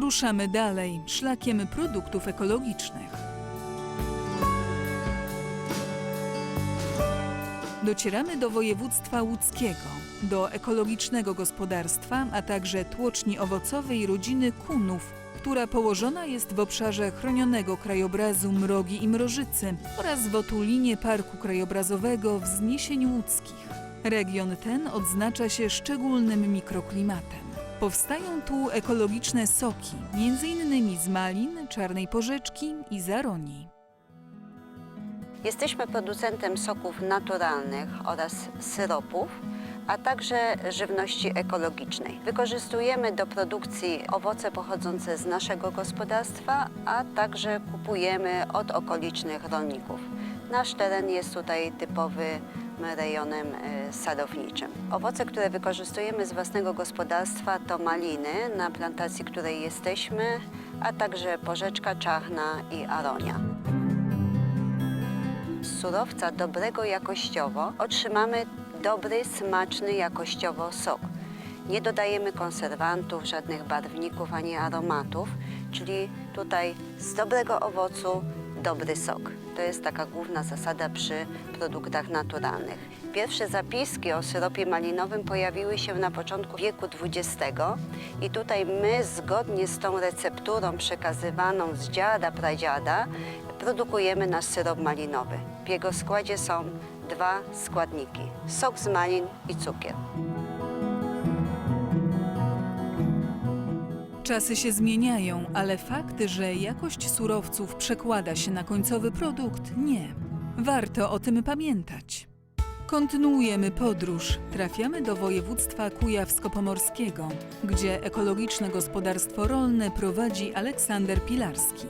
Ruszamy dalej, szlakiem produktów ekologicznych. Docieramy do województwa łódzkiego, do ekologicznego gospodarstwa, a także tłoczni owocowej rodziny Kunów, która położona jest w obszarze chronionego krajobrazu Mrogi i Mrożycy oraz w otulinie Parku Krajobrazowego Wzniesień Łódzkich. Region ten odznacza się szczególnym mikroklimatem. Powstają tu ekologiczne soki, m.in. z malin, czarnej porzeczki i zaronii. Jesteśmy producentem soków naturalnych oraz syropów, a także żywności ekologicznej. Wykorzystujemy do produkcji owoce pochodzące z naszego gospodarstwa, a także kupujemy od okolicznych rolników. Nasz teren jest tutaj typowym rejonem e, sadowniczym. Owoce, które wykorzystujemy z własnego gospodarstwa to maliny, na plantacji której jesteśmy, a także porzeczka czarna i aronia z surowca dobrego jakościowo otrzymamy dobry, smaczny jakościowo sok. Nie dodajemy konserwantów, żadnych barwników ani aromatów, czyli tutaj z dobrego owocu dobry sok. To jest taka główna zasada przy produktach naturalnych. Pierwsze zapiski o syropie malinowym pojawiły się na początku wieku XX i tutaj my zgodnie z tą recepturą przekazywaną z dziada, pradziada produkujemy nasz syrop malinowy. W jego składzie są dwa składniki: sok z malin i cukier. Czasy się zmieniają, ale fakt, że jakość surowców przekłada się na końcowy produkt, nie. Warto o tym pamiętać. Kontynuujemy podróż. Trafiamy do województwa kujawsko-pomorskiego, gdzie ekologiczne gospodarstwo rolne prowadzi Aleksander Pilarski.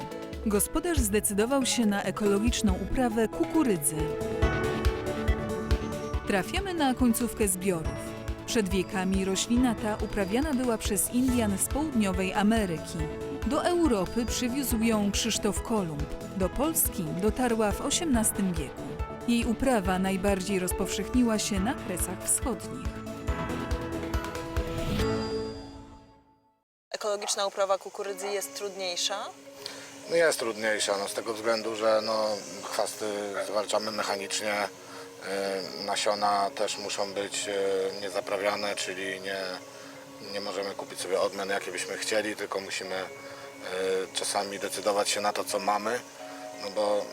Gospodarz zdecydował się na ekologiczną uprawę kukurydzy. Trafiamy na końcówkę zbiorów. Przed wiekami roślina ta uprawiana była przez Indian z południowej Ameryki. Do Europy przywiózł ją Krzysztof Kolumb. Do Polski dotarła w XVIII wieku. Jej uprawa najbardziej rozpowszechniła się na Kresach Wschodnich. Ekologiczna uprawa kukurydzy jest trudniejsza. No jest trudniejsza no, z tego względu, że no, chwasty zwalczamy mechanicznie. Y, Nasiona też muszą być y, niezaprawiane, czyli nie, nie możemy kupić sobie odmian jakie byśmy chcieli, tylko musimy y, czasami decydować się na to, co mamy, no bo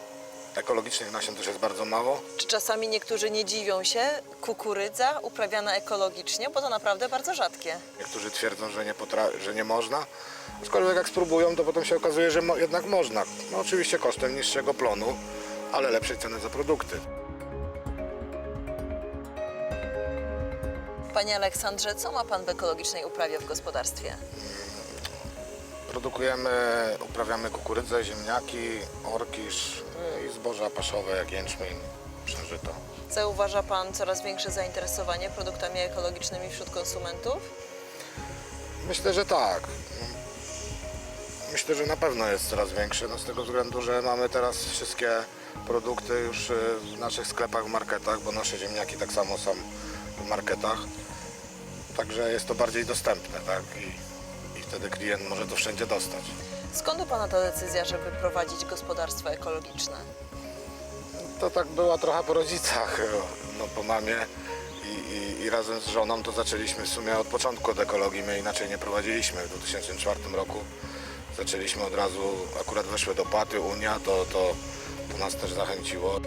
ekologicznych nasion też jest bardzo mało. Czy czasami niektórzy nie dziwią się, kukurydza uprawiana ekologicznie, bo to naprawdę bardzo rzadkie. Niektórzy twierdzą, że nie, że nie można, aczkolwiek jak spróbują, to potem się okazuje, że mo- jednak można. No oczywiście kosztem niższego plonu, ale lepszej ceny za produkty. Panie Aleksandrze, co ma Pan w ekologicznej uprawie w gospodarstwie? Produkujemy, uprawiamy kukurydzę, ziemniaki, orkisz y, i zboża paszowe jak jęczmień, przężyto. Zauważa Pan coraz większe zainteresowanie produktami ekologicznymi wśród konsumentów? Myślę, że tak. Myślę, że na pewno jest coraz większy, no z tego względu, że mamy teraz wszystkie produkty już y, w naszych sklepach, w marketach, bo nasze ziemniaki tak samo są marketach. Także jest to bardziej dostępne, tak? I, i wtedy klient może to wszędzie dostać. Skąd u Pana ta decyzja, żeby prowadzić gospodarstwo ekologiczne? To tak była trochę po rodzicach, no po mamie i, i, i razem z żoną to zaczęliśmy w sumie od początku od ekologii, my inaczej nie prowadziliśmy. W 2004 roku zaczęliśmy od razu, akurat weszły dopłaty Unia, to, to, to nas też zachęciło.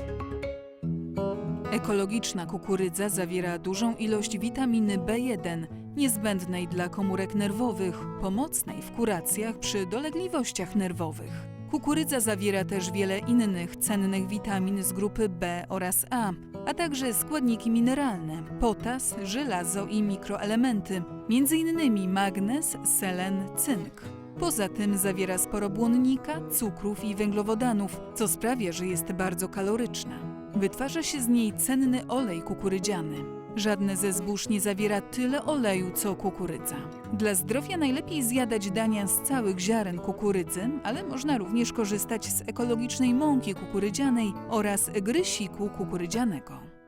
Ekologiczna kukurydza zawiera dużą ilość witaminy B1, niezbędnej dla komórek nerwowych, pomocnej w kuracjach przy dolegliwościach nerwowych. Kukurydza zawiera też wiele innych cennych witamin z grupy B oraz A, a także składniki mineralne, potas, żelazo i mikroelementy, m.in. magnez, selen, cynk. Poza tym zawiera sporo błonnika, cukrów i węglowodanów, co sprawia, że jest bardzo kaloryczna. Wytwarza się z niej cenny olej kukurydziany. Żadne ze zbóż nie zawiera tyle oleju co kukurydza. Dla zdrowia najlepiej zjadać dania z całych ziaren kukurydzy, ale można również korzystać z ekologicznej mąki kukurydzianej oraz grysiku kukurydzianego.